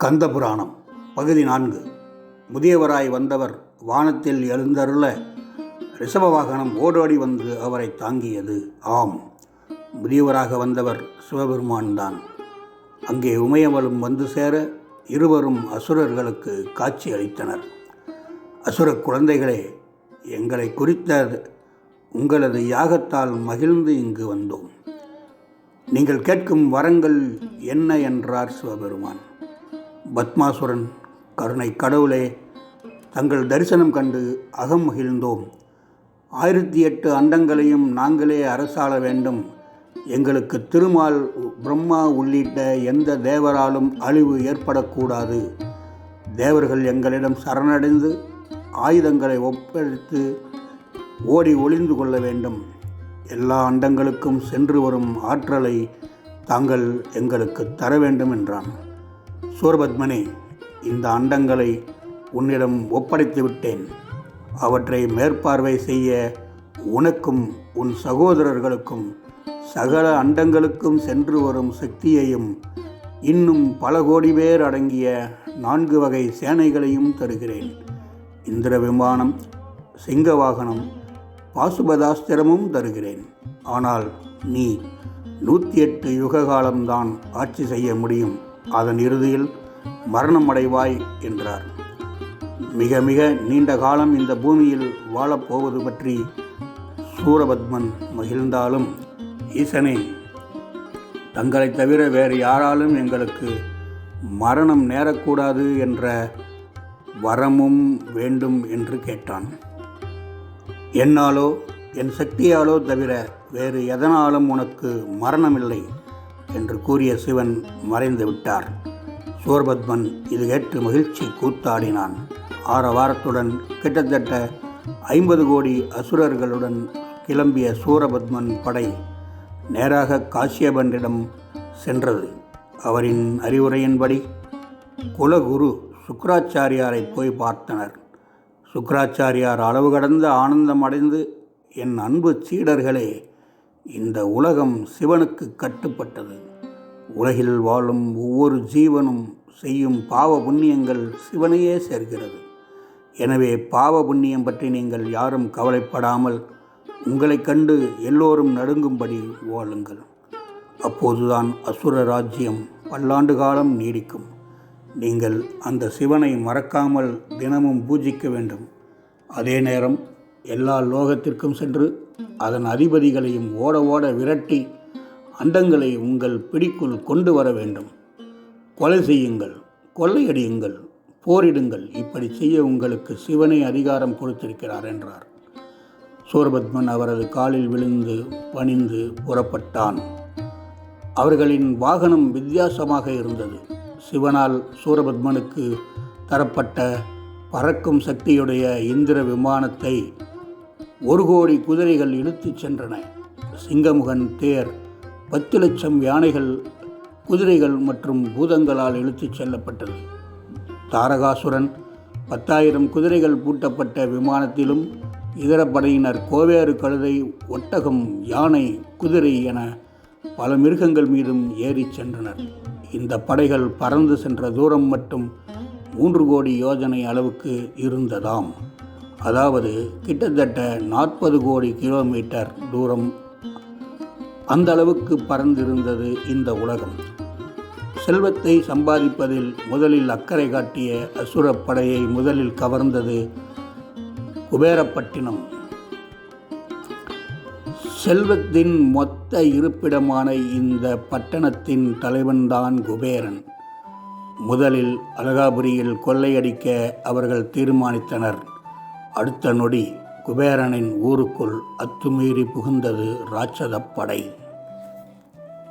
கந்தபுராணம் பகுதி நான்கு. முதியவராய் வந்தவர் வானத்தில் எழுந்தருள ரிஷப வாகனம் ஓடோடி வந்து அவரை தாங்கியது. ஆம் முதியவராக வந்தவர் சிவபெருமான் தான் அங்கே உமையவளும் வந்து சேர இருவரும் அசுரர்களுக்கு காட்சி அளித்தனர். அசுர குழந்தைகளே எங்களை குறித்த உங்களது யாகத்தால் மகிழ்ந்து இங்கு வந்தோம். நீங்கள் கேட்கும் வரங்கள் என்ன என்றார் சிவபெருமான். பத்மாசுரன் கருணை கடவுளே தங்கள் தரிசனம் கண்டு அகம் மகிழ்ந்தோம். ஆயிரத்தி எட்டு அண்டங்களையும் நாங்களே அரசாள வேண்டும். எங்களுக்கு திருமால் பிரம்மா உள்ளிட்ட எந்த தேவராலும் அழிவு ஏற்படக்கூடாது. தேவர்கள் எங்களிடம் சரணடைந்து ஆயுதங்களை ஒப்படைத்து ஓடி ஒளிந்து கொள்ள வேண்டும். எல்லா அண்டங்களுக்கும் சென்று வரும் ஆற்றலை தாங்கள் எங்களுக்கு தர வேண்டும் என்றான். சூரபத்மனே இந்த அண்டங்களை உன்னிடம் ஒப்படைத்து விட்டேன் அவற்றை மேற்பார்வை செய்ய உனக்கும் உன் சகோதரர்களுக்கும் சகல அண்டங்களுக்கும் சென்று வரும் சக்தியையும் இன்னும் பல கோடி பேர் அடங்கிய நான்கு வகை சேனைகளையும் தருகிறேன். இந்திர விமானம் சிங்க வாகனம் பாசுபதாஸ்திரமும் தருகிறேன். ஆனால் நீ நூற்றி எட்டு யுக காலம்தான் ஆட்சி செய்ய முடியும். அதன் இறுதியில் மரணம் அடைவாய் என்றார். மிக மிக நீண்ட காலம் இந்த பூமியில் வாழப்போவது பற்றி சூரபத்மன் மகிழ்ந்தாலும் ஈசனே தங்களை தவிர வேறு யாராலும் எங்களுக்கு மரணம் நேரக்கூடாது என்ற வரமும் வேண்டும் என்று கேட்டான். என்னாலோ என் சக்தியாலோ தவிர வேறு எதனாலும் உனக்கு மரணமில்லை. என்று கூறிய சிவன் மறைந்து விட்டார் சூரபத்மன் இது கேட்டு மகிழ்ச்சி கூத்தாடினான். ஆற வாரத்துடன் கிட்டத்தட்ட ஐம்பது கோடி அசுரர்களுடன் கிளம்பிய சூரபத்மன் படை நேராக காசியபனிடம் சென்றது. அவரின் அறிவுரையின்படி குலகுரு சுக்கராச்சாரியாரை போய் பார்த்தனர். சுக்கராச்சாரியார் அளவு கடந்த ஆனந்தம் அடைந்து என் அன்பு சீடர்களே இந்த உலகம் சிவனுக்கு கட்டுப்பட்டது. உலகில் வாழும் ஒவ்வொரு ஜீவனும் செய்யும் பாவ புண்ணியங்கள் சிவனையே சேர்கிறது எனவே பாவ புண்ணியம் பற்றி நீங்கள் யாரும் கவலைப்படாமல் உங்களைக் கண்டு எல்லோரும் நடுங்கும்படி வாழுங்கள். அப்போதுதான் அசுர ராஜ்யம் பல்லாண்டு காலம் நீடிக்கும். நீங்கள் அந்த சிவனை மறக்காமல் தினமும் பூஜிக்க வேண்டும். அதே நேரம் எல்லா லோகத்திற்கும் சென்று அதன் அதிபதிகளையும் ஓட ஓட விரட்டி அண்டங்களை உங்கள் பிடிக்குள் கொண்டு வர வேண்டும். கொலை செய்யுங்கள் கொள்ளையடியுங்கள் போரிடுங்கள். இப்படி செய்ய உங்களுக்கு சிவனை அதிகாரம் கொடுத்திருக்கிறார் என்றார். சூரபத்மன் அவரது காலில் விழுந்து பணிந்து புறப்பட்டான். அவர்களின் வாகனம் வித்தியாசமாக இருந்தது. சிவனால் சூரபத்மனுக்கு தரப்பட்ட பறக்கும் சக்தியுடைய இந்திர விமானத்தை ஒரு கோடி குதிரைகள் இழுத்துச் சென்றன. சிங்கமுகன் தேர் பத்து லட்சம் யானைகள் குதிரைகள் மற்றும் பூதங்களால் இழுத்துச் செல்லப்பட்டது. தாரகாசுரன் பத்தாயிரம் குதிரைகள் பூட்டப்பட்ட விமானத்திலும் இதர படையினர் கோவேறு கழுதை ஒட்டகம் யானை குதிரை என பல மிருகங்கள் மீதும் ஏறிச் சென்றனர். இந்த படைகள் பறந்து சென்ற தூரம் மட்டும் மூன்று கோடி யோஜனை அளவுக்கு இருந்ததாம். அதாவது கிட்டத்தட்ட நாற்பது கோடி கிலோமீட்டர் தூரம் அந்த அளவுக்கு பறந்திருந்தது இந்த உலகம். செல்வத்தை சம்பாதிப்பதில் முதலில் அக்கறை காட்டிய அசுரப் படையை முதலில் கவர்ந்தது குபேரப்பட்டினம். செல்வத்தின் மொத்த இருப்பிடமான இந்த பட்டணத்தின் தலைவன்தான் குபேரன். முதலில் அலகாபுரியில் கொள்ளையடிக்க அவர்கள் தீர்மானித்தனர். அடுத்த நொடி குபேரனின் ஊருக்குள் அத்துமீறி புகுந்தது ராட்சதப் படை.